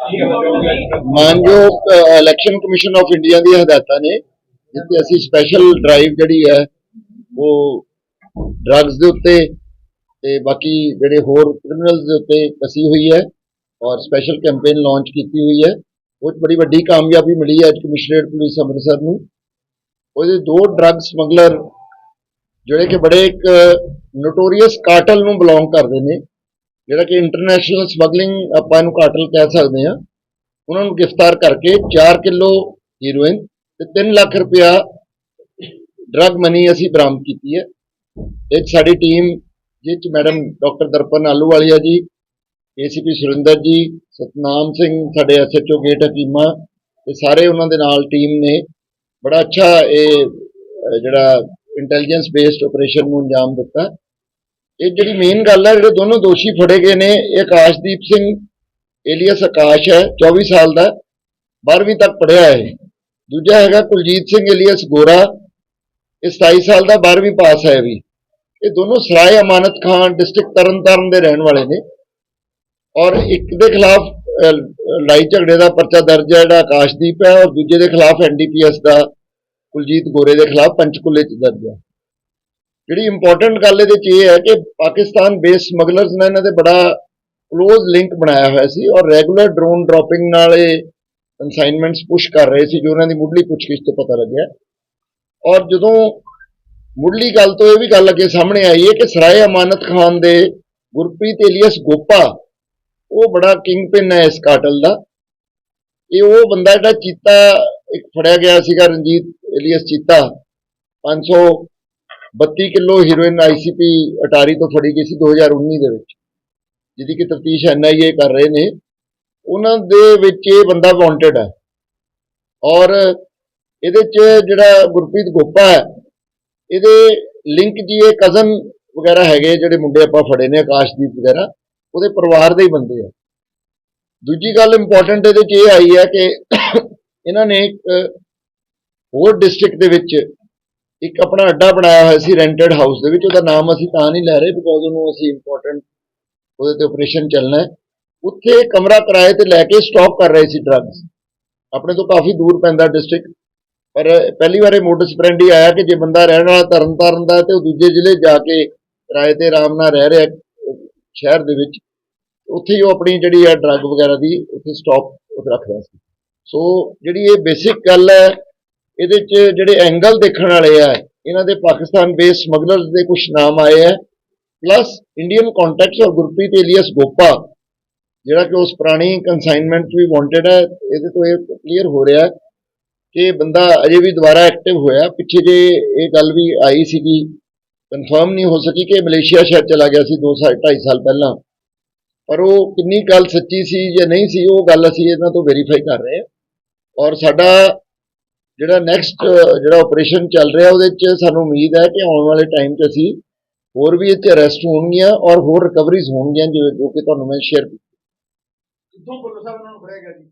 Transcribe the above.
ਮਾਨਯੋਗ election commission of India ਦੀਆਂ ਹਦਾਇਤਾਂ ਨੇ, ਜਿੱਥੇ ਅਸੀਂ ਸਪੈਸ਼ਲ ਡਰਾਈਵ ਜਿਹੜੀ ਹੈ, ਉਹ ਡਰੱਗਸ ਦੇ ਉੱਤੇ ਤੇ ਬਾਕੀ ਜਿਹੜੇ ਹੋਰ ਕ੍ਰਿਮੀਨਲਸ ਦੇ ਉੱਤੇ ਕਸੀ ਹੋਈ ਹੈ ਔਰ ਸਪੈਸ਼ਲ ਕੈਂਪੇਨ ਲਾਂਚ ਕੀਤੀ ਹੋਈ ਹੈ। ਉਹ 'ਚ ਬੜੀ ਵੱਡੀ ਕਾਮਯਾਬੀ ਮਿਲੀ ਹੈ ਅੱਜ ਕਮਿਸ਼ਨਰੇਟ ਪੁਲਿਸ ਅੰਮ੍ਰਿਤਸਰ ਨੂੰ। ਉਹਦੇ ਦੋ ਡਰੱਗ ਸਮਗਲਰ ਜਿਹੜੇ ਕਿ ਬੜੇ ਇੱਕ ਨੋਟੋਰੀਅਸ ਕਾਰਟਲ ਨੂੰ ਬਿਲੋਂਗ ਕਰਦੇ ਨੇ। ਜਿਹੜਾ ਕਿ ਇੰਟਰਨੈਸ਼ਨਲ ਸਮਗਲਿੰਗ ਆਪਾਂ ਇਹਨੂੰ ਕਾਟਲ ਕਹਿ ਸਕਦੇ ਹਾਂ। ਉਹਨਾਂ ਨੂੰ ਗ੍ਰਿਫਤਾਰ ਕਰਕੇ 4 ਕਿਲੋ ਹੀਰੋਇਨ ਤੇ 3 ਲੱਖ ਰੁਪਇਆ ਡਰੱਗ ਮਨੀ ਅਸੀਂ ਬਰਾਮਦ ਕੀਤੀ ਹੈ। ਇਹ 'ਚ ਸਾਡੀ ਟੀਮ ਜਿਸ 'ਚ ਮੈਡਮ ਡਾਕਟਰ ਦਰਪਨ ਆਲੂਵਾਲੀਆ ਜੀ, ਏਸੀਪੀ ਸੁਰਿੰਦਰ ਜੀ, ਸਤਨਾਮ ਸਿੰਘ, ਸਾਡੇ ਐਸਐਚਓ ਗੇਟ ਹਕੀਮਾ ਤੇ ਸਾਰੇ ਉਹਨਾਂ ਦੇ ਨਾਲ ਟੀਮ ਨੇ। ਬੜਾ ਅੱਛਾ ਇਹ ਜਿਹੜਾ ਇੰਟੈਲੀਜੈਂਸ ਬੇਸਡ ਆਪਰੇਸ਼ਨ ਨੂੰ ਅੰਜਾਮ ਦਿੱਤਾ। ਇਹ ਜਿਹੜੀ ਮੇਨ ਗੱਲ ਹੈ, ਜਿਹੜੇ ਦੋਨੋਂ ਦੋਸ਼ੀ ਫੜੇ ਗਏ ਨੇ, ਇਹ ਆਕਾਸ਼ਦੀਪ ਸਿੰਘ ਏਲੀਅਸ ਆਕਾਸ਼ ਹੈ 24 ਸਾਲ ਦਾ 12ਵੀਂ ਤੱਕ ਪੜ੍ਹਿਆ ਹੈ। ਦੂਜਾ ਹੈਗਾ ਕੁਲਜੀਤ ਸਿੰਘ ਏਲੀਅਸ ਗੋਰਾ, ਇਹ 27 ਸਾਲ ਦਾ 12ਵੀਂ ਪਾਸ ਹੈ ਵੀ। ਇਹ ਦੋਨੋਂ ਸਰਾਏ ਅਮਾਨਤ ਖਾਨ ਡਿਸਟ੍ਰਿਕਟ ਤਰਨਤਾਰਨ ਦੇ ਰਹਿਣ ਵਾਲੇ ਨੇ। ਔਰ ਇੱਕ ਦੇ ਖਿਲਾਫ ਲੜਾਈ ਝਗੜੇ ਦਾ ਪਰਚਾ ਦਰਜ ਹੈ, ਜਿਹੜਾ ਆਕਾਸ਼ਦੀਪ ਹੈ, ਔਰ ਦੂਜੇ ਦੇ ਖਿਲਾਫ ਐਨਡੀਪੀਐਸ ਦਾ ਕੁਲਜੀਤ ਗੋਰੇ ਦੇ ਖਿਲਾਫ ਪੰਚਕੂਲੇ ਚ ਦਰਜ ਹੈ। ਜਿਹੜੀ ਇੰਪੋਰਟੈਂਟ ਗੱਲ ਇਹਦੇ ਚ ਇਹ ਹੈ ਕਿ ਪਾਕਿਸਤਾਨ ਬੇਸ ਸਮਗਲਰਸ ਨੇ ਇਹਨਾਂ ਦੇ ਬੜਾ ক্লোਜ਼ ਲਿੰਕ ਬਣਾਇਆ ਹੋਇਆ ਸੀ ਔਰ ਰੈਗੂਲਰ ਡਰੋਨ ਡ੍ਰੌਪਿੰਗ ਨਾਲ ਇਹ ਕਨਸਾਈਨਮੈਂਟਸ ਪੁਸ਼ ਕਰ ਰਹੇ ਸੀ ਜੋ ਉਹਨਾਂ ਦੀ ਮੁੱਢਲੀ ਪੁੱਛਗਿੱਛ ਤੋਂ ਪਤਾ ਲੱਗਿਆ। ਔਰ ਜਦੋਂ ਮੁੱਢਲੀ ਗੱਲ ਤੋਂ ਇਹ ਵੀ ਗੱਲ ਅੱਗੇ ਸਾਹਮਣੇ ਆਈ ਹੈ ਕਿ ਸਰਾਏ ਅਮਾਨਤ ਖਾਨ ਦੇ ਗੁਰਪ੍ਰੀਤ ਏਲੀਅਸ ਗੋਪਾ, ਉਹ ਬੜਾ ਕਿੰਗ ਪਿਨ ਹੈ ਇਸ ਕਾਟਲ ਦਾ। ਇਹ ਉਹ ਬੰਦਾ ਜਿਹੜਾ ਚੀਤਾ, ਇੱਕ ਫੜਿਆ ਗਿਆ ਸੀਗਾ Ranjit alias Cheeta 532 kilo heroin ICP Attari ਤੋਂ ਫੜੀ ਗਈ ਸੀ 2019 ਦੇ ਵਿੱਚ, ਜਿਹਦੀ ਕਿ ਤਫਤੀਸ਼ ਐਨਆਈਏ ਕਰ ਰਹੇ ਨੇ। ਉਹਨਾਂ ਦੇ ਵਿੱਚ ਇਹ ਬੰਦਾ ਵਾਂਟਡ ਹੈ। ਔਰ ਇਹਦੇ ਚ ਜਿਹੜਾ ਗੁਰਪ੍ਰੀਤ ਗੋਪਾ ਹੈ, ਇਹਦੇ ਲਿੰਕ ਜੀ ਇਹ ਕਜ਼ਨ ਵਗੈਰਾ ਹੈਗੇ ਜਿਹੜੇ ਮੁੰਡੇ ਆਪਾਂ ਫੜੇ ਨੇ, ਆਕਾਸ਼ਦੀਪ ਵਗੈਰਾ, ਉਹਦੇ ਪਰਿਵਾਰ ਦੇ ਹੀ ਬੰਦੇ ਆ। ਦੂਜੀ ਗੱਲ ਇੰਪੋਰਟੈਂਟ ਇਹਦੇ ਚ ਇਹ ਆਈ ਹੈ ਕਿ ਇਹਨਾਂ ਨੇ ਇੱਕ ਹੋਰ ਡਿਸਟ੍ਰਿਕਟ ਦੇ ਵਿੱਚ ਇੱਕ ਆਪਣਾ ਅੱਡਾ ਬਣਾਇਆ ਹੋਇਆ ਸੀ ਰੈਂਟਡ ਹਾਊਸ ਦੇ ਵਿੱਚ, ਉਹਦਾ ਨਾਮ ਅਸੀਂ ਤਾਂ ਨਹੀਂ ਲੈ ਰਹੇ ਬਿਕੋਜ਼ ਉਹਨੂੰ ਅਸੀਂ ਇੰਪੋਰਟੈਂਟ ਉਹਦੇ ਤੇ ਆਪਰੇਸ਼ਨ ਚੱਲਣਾ ਹੈ। ਉੱਥੇ ਕਮਰਾ ਕਿਰਾਏ ਤੇ ਲੈ ਕੇ ਸਟਾਕ ਕਰ ਰਹੇ ਸੀ ਡਰੱਗਸ ਆਪਣੇ ਤੋਂ ਕਾਫੀ ਦੂਰ ਪੈਂਦਾ ਡਿਸਟ੍ਰਿਕਟ ਪਰ ਪਹਿਲੀ ਵਾਰ ਇਹ ਮੋਟਿਸ ਫਰੈਂਡ ਹੀ ਆਇਆ ਕਿ ਜੇ ਬੰਦਾ ਰਹਿਣ ਵਾਲਾ ਤਰਨਤਾਰਨ ਦਾ ਹੈ ਤੇ ਉਹ ਦੂਜੇ ਜ਼ਿਲ੍ਹੇ ਜਾ ਕੇ ਕਿਰਾਏ ਤੇ ਆਰਾਮ ਨਾਲ ਰਹਿ ਰਿਹਾ ਸ਼ਹਿਰ ਦੇ ਵਿੱਚ, ਉੱਥੇ ਹੀ ਉਹ ਆਪਣੀ ਜਿਹੜੀ ਹੈ ਡਰੱਗ ਵਗੈਰਾ ਦੀ ਉੱਥੇ ਸਟਾਕ ਉੱਥੇ ਰੱਖਦਾ ਸੀ। ਸੋ ਜਿਹੜੀ ਇਹ ਬੇਸਿਕ ਗੱਲ ਹੈ ਇਹਦੇ 'ਚ ਜਿਹੜੇ ਐਂਗਲ ਦੇਖਣ ਵਾਲੇ ਆ, ਇਹਨਾਂ ਦੇ ਪਾਕਿਸਤਾਨ ਬੇਸ ਸਮਗਲਰਸ ਦੇ ਕੁਝ ਨਾਮ ਆਏ ਆ। ਪਲੱਸ ਇੰਡੀਅਨ ਕੰਟੈਕਟਸ ਔਰ ਗੁਰਪ੍ਰੀਤ ਏਲੀਅਸ ਗੋਪਾ ਜਿਹੜਾ ਕਿ ਉਸ ਪੁਰਾਣੀ ਕਨਸਾਈਨਮੈਂਟ ਵੀ ਵਾਂਟਡ ਹੈ ਇਹਦੇ ਤੋਂ ਇਹ ਕਲੀਅਰ ਹੋ ਰਿਹਾ ਕਿ ਬੰਦਾ ਅਜੇ ਵੀ ਦੁਬਾਰਾ ਐਕਟਿਵ ਹੋਇਆ। ਪਿੱਛੇ ਜੇ ਇਹ ਗੱਲ ਵੀ ਆਈ ਸੀਗੀ ਕਨਫਰਮ ਨਹੀਂ ਹੋ ਸਕੀ ਕਿ ਮਲੇਸ਼ੀਆ ਸ਼ਾਇਦ ਚਲਾ ਗਿਆ ਸੀ 2 ਸਾਲ 2.5 ਸਾਲ ਪਹਿਲਾਂ। ਪਰ ਉਹ ਕਿੰਨੀ ਗੱਲ ਸੱਚੀ ਸੀ ਜਾਂ ਨਹੀਂ ਸੀ, ਉਹ ਗੱਲ ਅਸੀਂ ਇਹਨਾਂ ਤੋਂ ਵੈਰੀਫਾਈ ਕਰ ਰਹੇ ਹਾਂ। ਔਰ ਸਾਡਾ ਜਿਹੜਾ ਨੈਕਸਟ ਜਿਹੜਾ ਆਪਰੇਸ਼ਨ ਚੱਲ ਰਿਹਾ ਉਹਦੇ 'ਚ ਸਾਨੂੰ ਉਮੀਦ ਹੈ ਕਿ ਆਉਣ ਵਾਲੇ ਟਾਈਮ 'ਚ ਅਸੀਂ ਹੋਰ ਵੀ ਇੱਥੇ ਅਰੈਸਟ ਹੋਣਗੀਆਂ ਔਰ ਹੋਰ ਰਿਕਵਰੀਜ਼ ਹੋਣਗੀਆਂ ਜਿਵੇਂ ਜੋ ਕਿ ਤੁਹਾਨੂੰ ਮੈਂ ਸ਼ੇਅਰ ਕਿੱਥੋਂ ਪੁਲਿਸ ਸਾਹਿਬ ਉਹਨਾਂ ਨੂੰ ਫੜਿਆ ਗਿਆ ਜੀ।